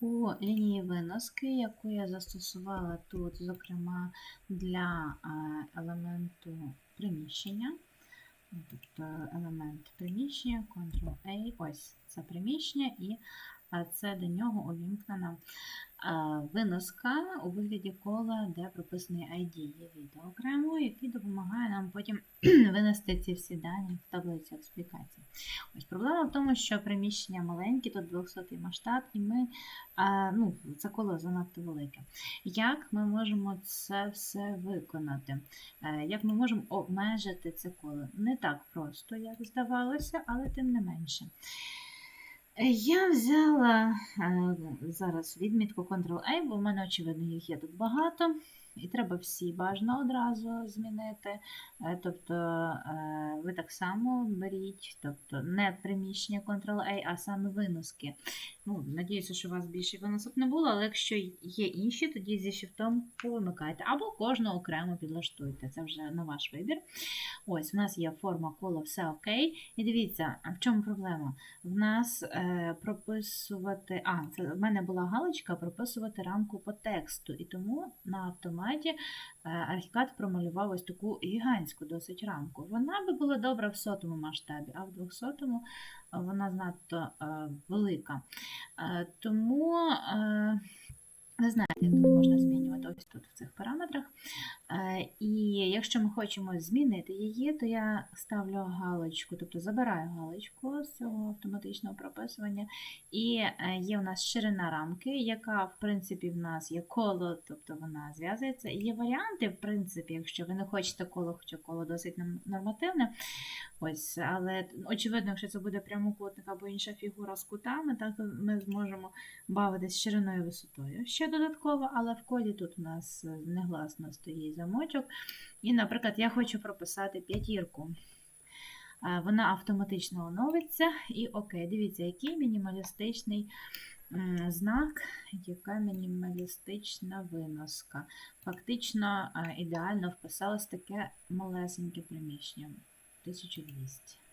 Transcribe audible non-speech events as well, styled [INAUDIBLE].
У лінії виноски, яку я застосувала тут, зокрема для е, елементу приміщення, тобто елемент приміщення, Ctrl-A, ось це приміщення, і це до нього увімкнена е, виноска у вигляді кола, де прописаний ID. Є відео окремо, який допомагає нам потім [CLEARS THROAT] винести ці всі дані в таблицю експлікацій. Ось проблема в тому, що приміщення маленькі, тут 200 масштаб, і ми, а, ну, це коло занадто велике. Як ми можемо це все виконати? Е, Як ми можемо обмежити це коло? Не так просто, як здавалося, але тим не менше. Я взяла е, зараз відмітку Ctrl-A, бо в мене, очевидно, їх є тут багато. І треба всі бажано одразу змінити. Е, Тобто е, ви так само беріть, тобто не приміщення Ctrl-A, а саме виноски. Ну, Надіюся, що у вас більше виносок не було, але якщо є інші, тоді зі шифтом повимикайте. Або кожного окремо підлаштуйте. Це вже на ваш вибір. Ось, в нас є форма коло, все окей. І дивіться, а в чому проблема? В нас е, прописувати. А, це в мене була галочка прописувати рамку по тексту. І тому на автоматі е, архікад промалював ось таку гігантську досить рамку. Вона би була добра в сотому масштабі, а в двохсотому вона надто е, велика. Е, тому. Е, ви знаєте, як тут можна змінювати ось тут в цих параметрах. І якщо ми хочемо змінити її, то я ставлю галочку, тобто забираю галочку з цього автоматичного прописування. І є у нас ширина рамки, яка, в принципі, в нас є коло, тобто вона зв'язується. Є варіанти, в принципі, якщо ви не хочете коло, хоча коло досить нормативне. Ось, але очевидно, якщо це буде прямокутник або інша фігура з кутами, так ми зможемо бавитись шириною висотою. Ще додатково, але в коді тут у нас е, негласно стоїть замочок. І, наприклад, я хочу прописати п'ятірку. Е, Вона автоматично оновиться. І окей, дивіться, який мінімалістичний знак, яка мінімалістична виноска. Фактично е, ідеально вписалось таке малесеньке приміщення. 1200.